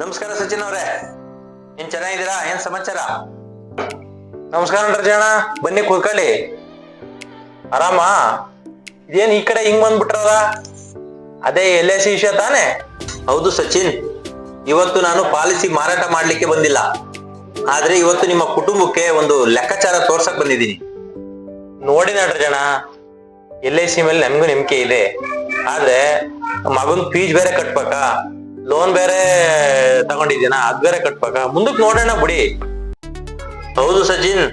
ನಮಸ್ಕಾರ ಸಚಿನ್ ಅವರೇ. ಏನ್ ಚೆನ್ನಾಗಿದ್ದೀರಾ? ಏನ್ ಸಮಾಚಾರ? ನಮಸ್ಕಾರ ರಜಾಣ ಬನ್ನಿ ಕೂತ್ಕೊಳ್ಳಿ. ಆರಾಮ? ಇದೇನ್ ಈ ಕಡೆ ಹಿಂಗ್ ಬಂದ್ಬಿಟ್ರದ ಅದೇ ಎಲ್ ಐ ಸಿ ವಿಷಯ ತಾನೆ? ಹೌದು ಸಚಿನ್. ಇವತ್ತು ನಾನು ಪಾಲಿಸಿ ಮಾರಾಟ ಮಾಡ್ಲಿಕ್ಕೆ ಬಂದಿಲ್ಲ. ಆದ್ರೆ ಇವತ್ತು ನಿಮ್ಮ ಕುಟುಂಬಕ್ಕೆ ಒಂದು ಲೆಕ್ಕಾಚಾರ ತೋರ್ಸಕ್ ಬಂದಿದ್ದೀನಿ. ನೋಡಿ ನಡ್ರಿ ಜನ ಎಲ್ ಐ ಸಿ ಮೇಲೆ ನಮಗೂ ನಂಬಿಕೆ ಇದೆ. ಆದ್ರೆ ಮಗನ್ ಫೀಸ್ ಬೇರೆ ಕಟ್ಬೇಕಾ? ಲೋನ್ ಬೇರೆ ತಗೊಂಡಿದ್ದೀನ? ಅದ್ ಬೇರೆ ಕಟ್ಬೇಕ? ಮುಂದಕ್ ನೋಡೋಣ ಬಿಡಿ. ಹೌದು ಸಚಿನ್,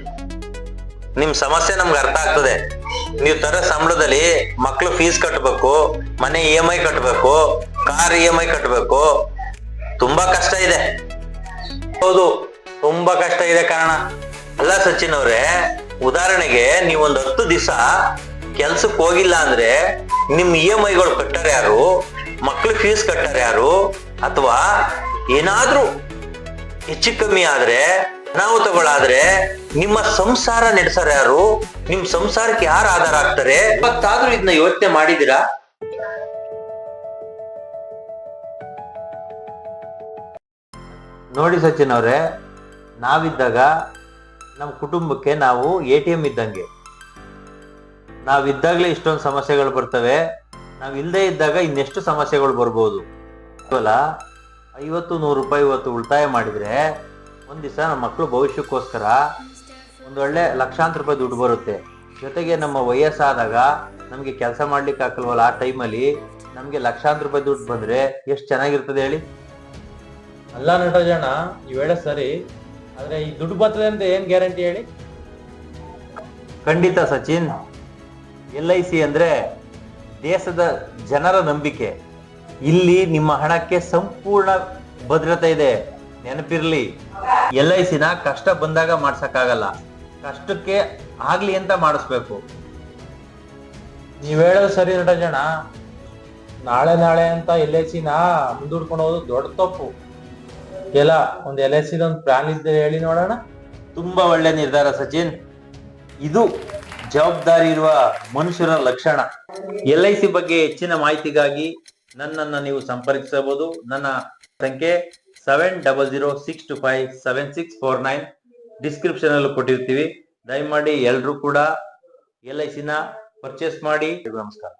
ನಿಮ್ ಸಮಸ್ಯೆ ನಮ್ಗೆ ಅರ್ಥ ಆಗ್ತದೆ. ನೀವು ತರ ಸಂಬಳದಲ್ಲಿ ಮಕ್ಳು ಫೀಸ್ ಕಟ್ಬೇಕು, ಮನೆ ಇ ಎಂ ಐ ಕಟ್ಬೇಕು ಕಾರ್ ಇ ಎಂ ಐ ಕಟ್ಬೇಕು. ತುಂಬಾ ಕಷ್ಟ ಇದೆ. ಹೌದು, ತುಂಬಾ ಕಷ್ಟ ಇದೆ ಕಾರಣ. ಅಲ್ಲ ಸಚಿನ್ ಅವ್ರೆ, ಉದಾಹರಣೆಗೆ ನೀವೊಂದ್ ಹತ್ತು ದಿವಸ ಕೆಲ್ಸಕ್ಕೆ ಹೋಗಿಲ್ಲ ಅಂದ್ರೆ ನಿಮ್ ಇ ಎಂ ಐಗಳು ಕಟ್ಟಾರ ಯಾರು? ಫೀಸ್ ಕಟ್ಟಾರ ಯಾರು? ಅಥವಾ ಏನಾದ್ರೂ ಹೆಚ್ಚು ಕಮ್ಮಿ ಆದ್ರೆ, ಅನಾಹುತಗಳಾದ್ರೆ ನಿಮ್ಮ ಸಂಸಾರ ನಡೆಸಾರ ಯಾರು? ನಿಮ್ ಸಂಸಾರಕ್ಕೆ ಯಾರು ಆಧಾರ ಆಗ್ತಾರೆ? ಇವತ್ತಾದ್ರೂ ಇದನ್ನ ಯೋಚನೆ ಮಾಡಿದಿರಾ ನೋಡಿ ಸಚಿನ್ ಅವರೇ, ನಾವಿದ್ದಾಗ ನಮ್ಮ ಕುಟುಂಬಕ್ಕೆ ನಾವು ಎ ಟಿ ಎಂ ಇದ್ದಂಗೆ. ನಾವಿದ್ದಾಗಲೇ ಇಷ್ಟೊಂದು ಸಮಸ್ಯೆಗಳು ಬರ್ತವೆ. ನಾವ್ ಇಲ್ಲದೆ ಇದ್ದಾಗ ಇನ್ನೆಷ್ಟು ಸಮಸ್ಯೆಗಳು ಬರ್ಬೋದು? ಕೇವಲ ಐವತ್ತು ನೂರು ರೂಪಾಯಿ ಇವತ್ತು ಉಳಿತಾಯ ಮಾಡಿದ್ರೆ ಒಂದು ದಿವಸ ನಮ್ಮ ಮಕ್ಕಳು ಭವಿಷ್ಯಕ್ಕೋಸ್ಕರ ಒಂದೊಳ್ಳೆ ಲಕ್ಷಾಂತರ ರೂಪಾಯಿ ದುಡ್ಡು ಬರುತ್ತೆ. ಜೊತೆಗೆ ನಮ್ಮ ವಯಸ್ಸಾದಾಗ ನಮಗೆ ಕೆಲಸ ಮಾಡ್ಲಿಕ್ಕೆ ಹಾಕಲ್ವಲ್ಲ ಆ ಟೈಮಲ್ಲಿ ನಮಗೆ ಲಕ್ಷಾಂತರ ರೂಪಾಯಿ ದುಡ್ಡು ಬಂದರೆ ಎಷ್ಟು ಚೆನ್ನಾಗಿರ್ತದೆ ಹೇಳಿ? ಅಲ್ಲ ನಟರಾಜಣ್ಣ ಈ ವೇಳೆ ಸರಿ ಆದರೆ ಈ ದುಡ್ಡು ಬರ್ತದೆ ಅಂತ ಏನು ಗ್ಯಾರಂಟಿ ಹೇಳಿ? ಖಂಡಿತ ಸಚಿನ್ ಎಲ್ ಐ ಸಿ ಅಂದ್ರೆ ದೇಶದ ಜನರ ನಂಬಿಕೆ. ಇಲ್ಲಿ ನಿಮ್ಮ ಹಣಕ್ಕೆ ಸಂಪೂರ್ಣ ಭದ್ರತೆ ಇದೆ. ನೆನಪಿರ್ಲಿ. ಎಲ್ ಐ ಸಿನ ಕಷ್ಟ ಬಂದಾಗ ಮಾಡ್ಸಕ್ಕಾಗಲ್ಲ. ಕಷ್ಟಕ್ಕೆ ಆಗ್ಲಿ ಅಂತ ಮಾಡಿಸ್ಬೇಕು. ನೀವ್ ಹೇಳೋದು ಸರಿ ನಟಜಣ ನಾಳೆ ನಾಳೆ ಅಂತ ಎಲ್ ಐ ಸಿನ ಮುಂದೂಡ್ಕೊಂಡು ದೊಡ್ಡ ತಪ್ಪು. ಎಲ್ಲ ಒಂದ್ ಎಲ್ ಐ ಸಿದ ಒಂದು ಪ್ಲಾನ್ ಇದ್ದರೆ ಹೇಳಿ ನೋಡೋಣ. ತುಂಬಾ ಒಳ್ಳೆ ನಿರ್ಧಾರ ಸಚಿನ್. ಇದು ಜವಾಬ್ದಾರಿ ಇರುವ ಮನುಷ್ಯರ ಲಕ್ಷಣ. ಎಲ್ ಐ ಸಿ ಬಗ್ಗೆ ಹೆಚ್ಚಿನ ಮಾಹಿತಿಗಾಗಿ ನನ್ನನ್ನ ನೀವು ಸಂಪರ್ಕಿಸಬಹುದು. ನನ್ನ ಸಂಖ್ಯೆ seven double zero six two five seven six four nine description ಅಲ್ಲೂ ಕೊಟ್ಟಿರ್ತೀವಿ. ದಯಮಾಡಿ ಎಲ್ರು ಕೂಡ ಎಲ್ ಐ ಸಿನ ಪರ್ಚೇಸ್ ಮಾಡಿ. ನಮಸ್ಕಾರ.